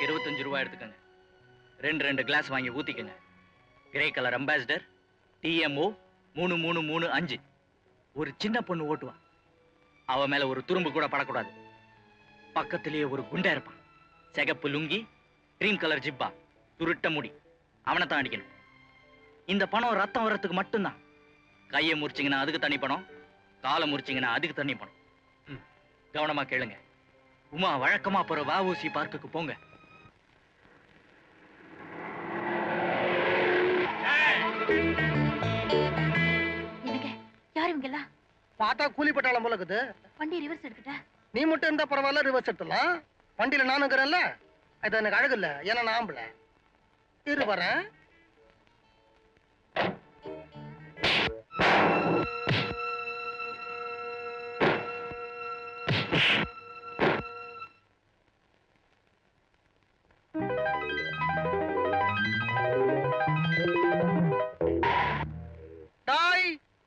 பாட்டிலுக்கு இருபத்தஞ்சு ரூபாய் எடுத்துக்கோங்க. ரெண்டு ரெண்டு கிளாஸ் வாங்கி ஊத்திக்கங்க. கிரே கலர் அம்பாசிடர் டிஎம்ஓ மூணு மூணு மூணு அஞ்சு. ஒரு சின்ன பொண்ணு ஓட்டுவா அவ மேல ஒரு துரும்பு கூட படக்கூடாது. பக்கத்திலேயே ஒரு குண்டா இருப்பான். சிகப்பு லுங்கி கிரீம் கலர் ஜிப்பா துருட்ட முடி. அவனை தான் அடிக்கணும். இந்த பணம் ரத்தம் வர்றதுக்கு மட்டும்தான். கையை முறிச்சிங்கன்னா அதுக்கு தனி பணம். காலை முறிச்சிங்கன்னா அதுக்கு தனி பணம். கவனமா கேளுங்க. உமா வழக்கமா போற வாவூசி பார்க்குக்கு போங்க. எல்லாம் பார்த்தா கூலி பட்டாளம் போல இருக்குது. வண்டி ரிவர்ஸ் எடுத்துட்டா. நீ மட்டும் இருந்தா பரவாயில்ல ரிவர்ஸ் எடுத்துடலாம். வண்டியில நானும் இருக்கிறேன்ல. அது எனக்கு அழகு இல்ல ஏன்னா நான் ஆம்பளை. இரு வரேன்.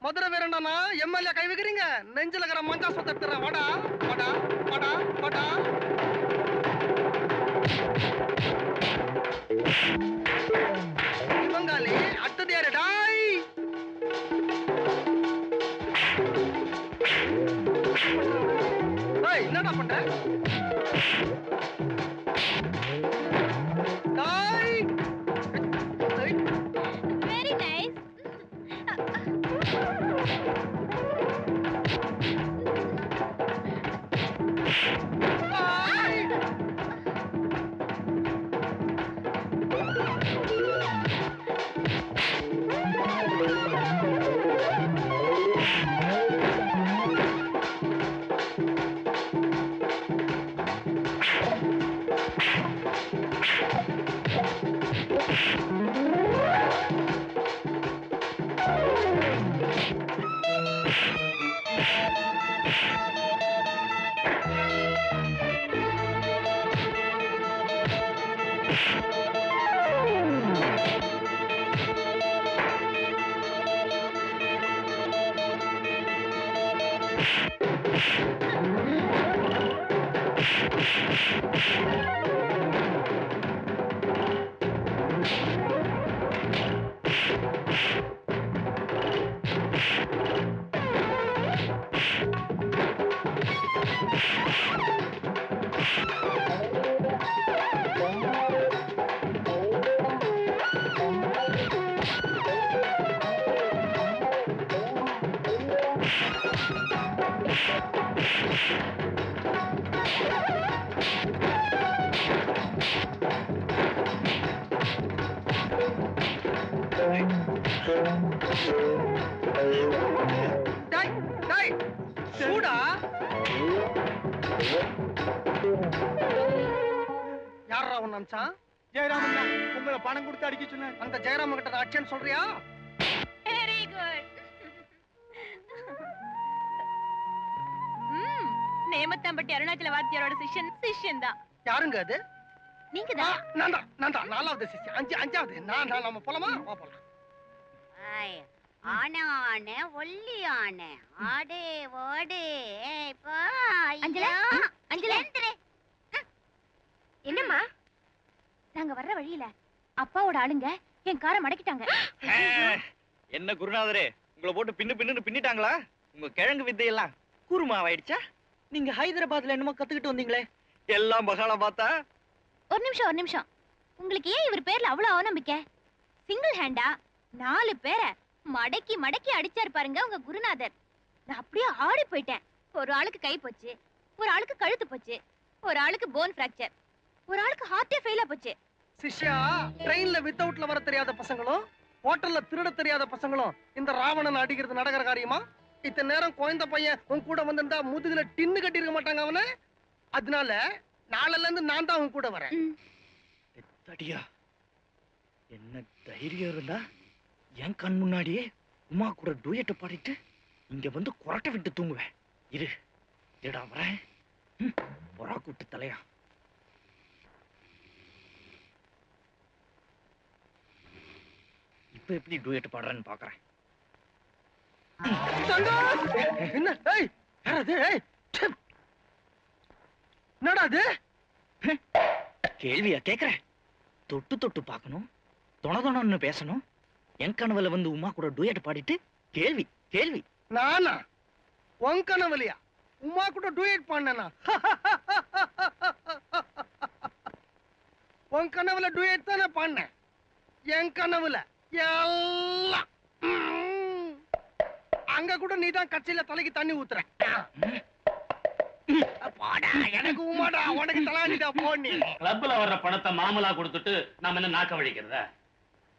மதுரை வீரண்டானா எம்எல்ஏ கை வைக்கிறீங்க. நெஞ்சில் இருக்கிற மஞ்சா சொத்த எடுத்துறேன் வாடா. Thank you. சூடா. யாரா உன் அம்சா ஜெயராமன் தான். உங்களை பணம் கொடுத்து அடிக்க சொன்னார். அந்த ஜெயராம கிட்ட நான் அடிச்சேன்னு சொல்றியா? வெரி குட் நேமத்தாம்பட்டி அருணாச்சல வாத்தியாரோட சிஷ்யன் சிஷ்யன் தான் யாருங்க அது? நீங்க தான் நான் தான் நான் தான் நாலாவது சிசி அஞ்சு அஞ்சாவது. நான் நான் நம்ம போலாமா? வா போலாம். ஆய், ஆனை ஆனை ஒல்லி ஆனை ஆடே ஓடே ஏய், போ, அஞ்சலா. அஞ்சலா. என்னம்மா? நாங்க வர்ற வழியில அப்பாவோட ஆளுங்க என் காரை மடக்கிட்டாங்க. என்ன குருநாதரே? உங்களை போட்டு பின்னு பின்னுன்னு பின்னிட்டாங்களா? உங்க கிழங்கு வித்தையெல்லாம் கூறுமாவாயிடுச்சா நீங்க ஹைதராபாத்ல என்னமோ கத்துக்கிட்டு வந்தீங்களே. எல்லாம் பகாலா பார்த்தா? ஒரு நிமிஷம் ஒரு நிமிஷம். உங்களுக்கு ஏன் இவர் பேர்ல அவ்வளவு அவநம்பிக்கை? சிங்கிள் ஹேண்டா நாலு பேரை மடக்கி மடக்கி அடிச்சாரு பாருங்க உங்க குருநாதர். நான் அப்படியே ஆடி போயிட்டேன். ஒரு ஆளுக்கு கை போச்சு ஒரு ஆளுக்கு கழுத்து போச்சு ஒரு ஆளுக்கு போன் ஃப்ராக்சர் ஒரு ஆளுக்கு ஹார்ட்டே ஃபெயிலா போச்சு. சிஷ்யா ட்ரெயின்ல வித்தவுட்ல வர தெரியாத பசங்களும் ஹோட்டல்ல திருட தெரியாத பசங்களும் இந்த ராவணன் அடிக்கிறது நடக்கிற காரியமா? இத்தனை நேரம் குழந்த பையன் உன் கூட வந்திருந்தா முதுகுல டின்னு கட்டி இருக்க மாட்டாங்க அவன? அதனால நாளைல இருந்து நான் தான் உன் கூட வரேன். ம். தடியா என்ன தைரியம் இருந்தா என் கண் முன்னாடியே உமா கூட டூயட்டை பாடிட்டு இங்க வந்து குரட்டை விட்டு தூங்குவேன். இரு. ஏடா வரேன். பொறா கூட்டு தலையா. இப்ப எப்படி டூயட் பாடுறேன்னு பாக்குறேன்! என்ன? ஏய் யார் அது ஏய்! என்னடா அது? கேள்வியா கேக்குறேன். தொட்டு தொட்டு பார்க்கணும் தொண தொணன்னு பேசணும் என் கனவுல வந்து உமா கூட டூயட் பாடிட்டு கேள்வி கேள்வி. நானா? உன் கனவுலையா? உமா கூட டூயட் பண்ணனா உன் கனவுல டூயட் தானே பண்ணேன் என் கனவுல எல்லாம். அங்க கூட நீ தான் கட்சியில தலைக்கு தண்ணி ஊத்துற. பாடா எனக்கு உமாடா உனக்கு தலாண்டிடா போனி கிளப்ல வர்ற பணத்தை மாமலா கொடுத்துட்டு நாம என்ன நாக்க வழிக்கிறதா?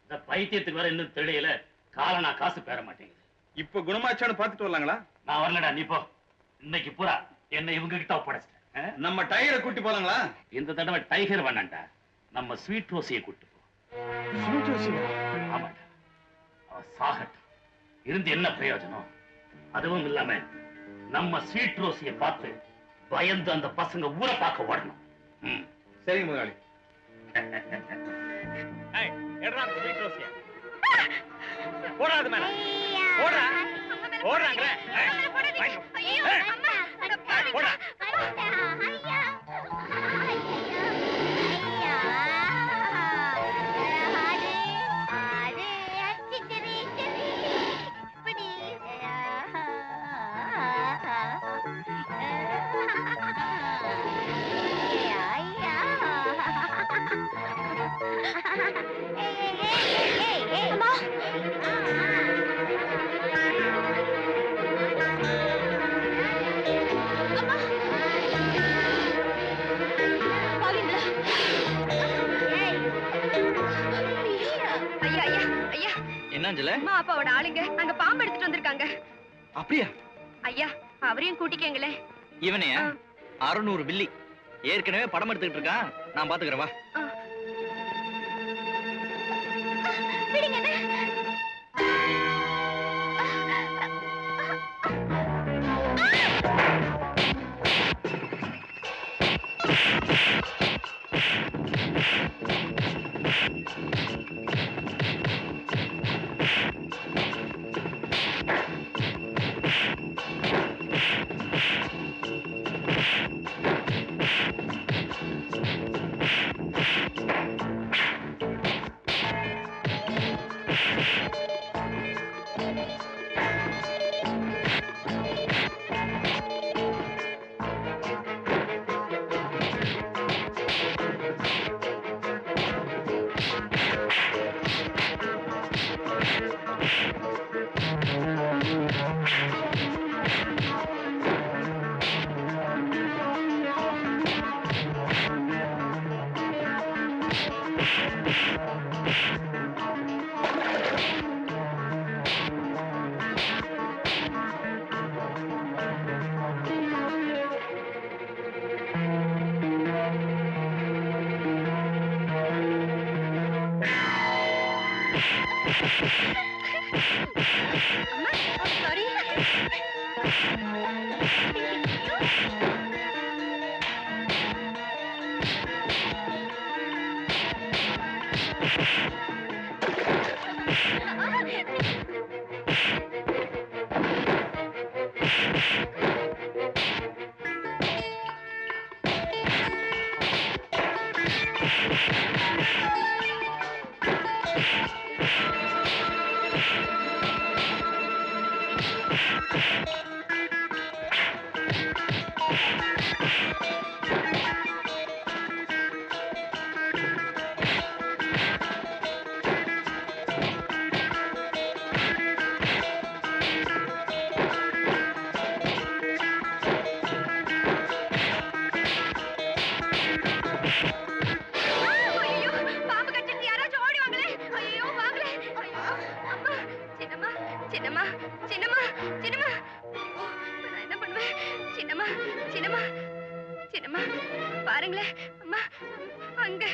இந்த பைத்தியத்துக்கு வர இன்னும் தெரியல காலனா காசு பெற மாட்டேங்குது. இப்ப குணமாச்சான்னு பாத்துட்டு வரலாங்களா? நான் வரலடா நீ போ. இன்னைக்கு பூரா என்ன இவங்க கிட்ட ஒப்படைச்சிட்டேன்? நம்ம டயரை கூட்டி போலாங்களா? இந்த தடவை டைகர் வேணாண்டா. நம்ம ஸ்வீட் ரோசியை கூட்டு போ. ஆமாண்டா. அவ சாகட்டும். இருந்து என்ன பிரயோஜனம்? அதுவும் இல்லாம நம்ம ஸ்வீட் ரோசியை பார்த்து பயந்து அந்த பசங்க ஊரை பார்க்க ஓடணும். சரிங்க முதலாளி. போடாது மேல. போடுறா. போடுறாங்க. அஞ்சல? அம்மா அப்பாவோட ஆளுங்க. அங்க பாம்பு எடுத்துட்டு வந்திருக்காங்க. அப்படியா? ஐயா அவரையும் கூட்டிக்கங்களே. இவனையா. அறுநூறு பில்லி ஏற்கனவே படம் எடுத்துக்கிட்டு இருக்கான். நான் பாத்துக்கிறேன் வா. சின்னம்மா சின்னம்மா சின்னம்மா. நான் என்ன பண்ணுவேன்? சின்னம்மா சின்னம்மா சின்னம்மா. பாருங்களேன் அம்மா அங்க.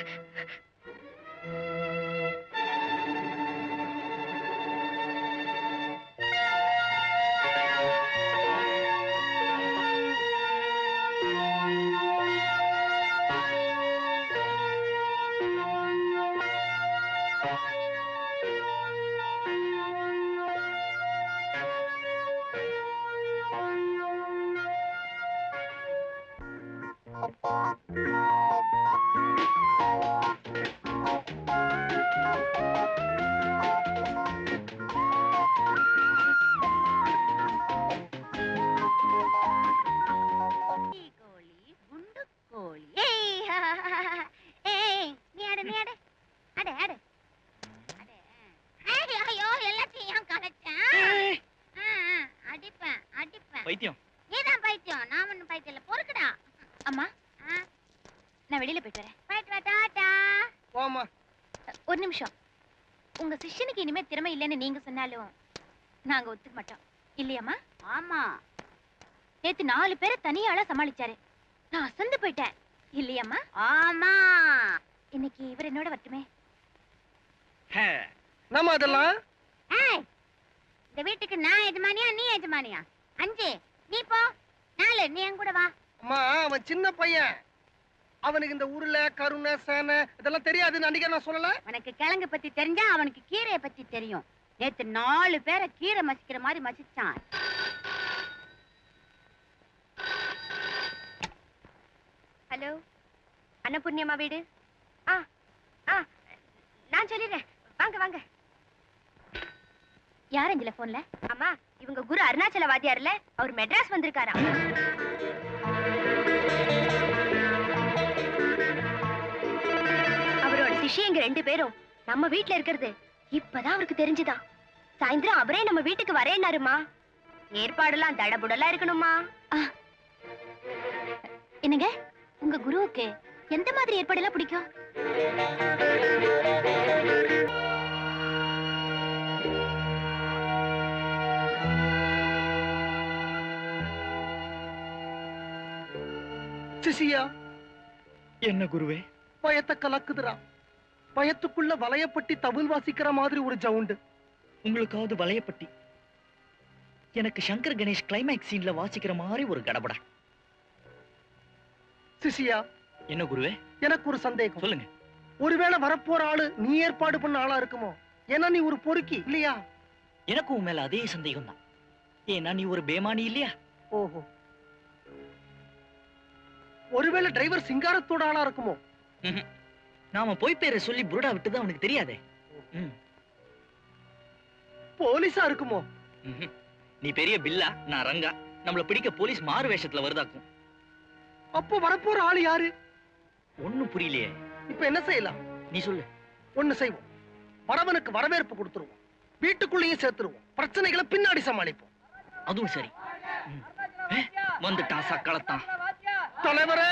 ஒரு நிமிஷம். உங்க சிஷ்யனுக்கு இனிமே திறமை இல்லைன்னு நீங்க சொன்னாலும் நாங்க ஒத்துக்க மாட்டோம். இல்லையாம்மா? ஆமா. நேத்து நாலு பேரை தனியாளா சமாளிச்சாரு. நான் அசந்து போயிட்டேன். இல்லையாம்மா? ஆமா. இன்னைக்கு இவர் என்னோட வரட்டுமே. ஹே, நம்ம அதெல்லாம் ஏய் இந்த வீட்டுக்கு நான் எஜமானியா நீ எஜமானியா? அஞ்சு நீ போ. நாலு நீ என் கூட வா. அம்மா அவன் சின்ன பையன். அவனுக்கு இந்த உருளை கருணை சேனை இதெல்லாம் தெரியாதுன்னு அன்னைக்கு நான் சொல்லல. உனக்கு கிழங்கு பத்தி தெரிஞ்சா அவனுக்கு கீரைய பத்தி தெரியும். நேத்து நாலு பேரை கீரை மசிக்கிற மாதிரி மசிச்சான். ஹலோ? அன்னபூர்ணியம்மா வீடு? ஆ ஆ நான் சொல்லிடுறேன். வாங்க வாங்க. யார் அஞ்சல போன்ல அம்மா இவங்க குரு அருணாச்சல வாத்தியார்ல அவர் மெட்ராஸ் வந்திருக்காரா அவரோட சிஷ்யங்க ரெண்டு பேரும். நம்ம வீட்ல இருக்கிறது. இப்பதான் அவருக்கு தெரிஞ்சுதா சாயந்தரம் அவரே நம்ம வீட்டுக்கு வரேன்னாருமா. ஏற்பாடெல்லாம் தடபுடலா இருக்கணுமா? என்னங்க? உங்க குருவுக்கு எந்த மாதிரி ஏற்பாடெல்லாம் பிடிக்கும்? சிசியா. என்ன குருவே? பயத்தை கலக்குதுடா. பயத்துக்குள்ள வளையப்பட்டி தவில் வாசிக்கிற மாதிரி ஒரு ஜவுண்டு உங்களுக்காவது வளையப்பட்டி எனக்கு சங்கர் கணேஷ் கிளைமேக்ஸ் சீன்ல வாசிக்கிற மாதிரி ஒரு கடபடா சிசியா என்ன குருவே? எனக்கு ஒரு சந்தேகம். சொல்லுங்க. ஒருவேளை வரப்போற ஆளு நீ ஏற்பாடு பண்ண ஆளா இருக்குமோ? ஏன்னா நீ ஒரு பொறுக்கி இல்லையா? எனக்கும் உன் மேல அதே சந்தேகம் தான் ஏன்னா நீ ஒரு பேமானி இல்லையா? ஓஹோ. ஒருவேளை டிரைவர் சிங்காரத்தோட ஆளா இருக்குமோ? நாம போய் பேரை சொல்லி புருடா விட்டது அவனுக்கு தெரியாதே? போலீஸா இருக்குமோ. நீ பெரிய பில்லா நான் ரங்கா. நம்மள பிடிக்க போலீஸ் மாறு வேஷத்துல வருதாக்கும். அப்போ வரப்போற ஆளு யாரு? ஒண்ணும் புரியலையே. இப்ப என்ன செய்யலாம்? நீ சொல்லு. ஒண்ணு செய்வோம். வரவனுக்கு வரவேற்பு கொடுத்துருவோம். வீட்டுக்குள்ளேயும் சேர்த்துருவோம். பிரச்சனைகளை பின்னாடி சமாளிப்போம். அதுவும் சரி. வந்துட்டான் சக்களத்தான் தலைவரே!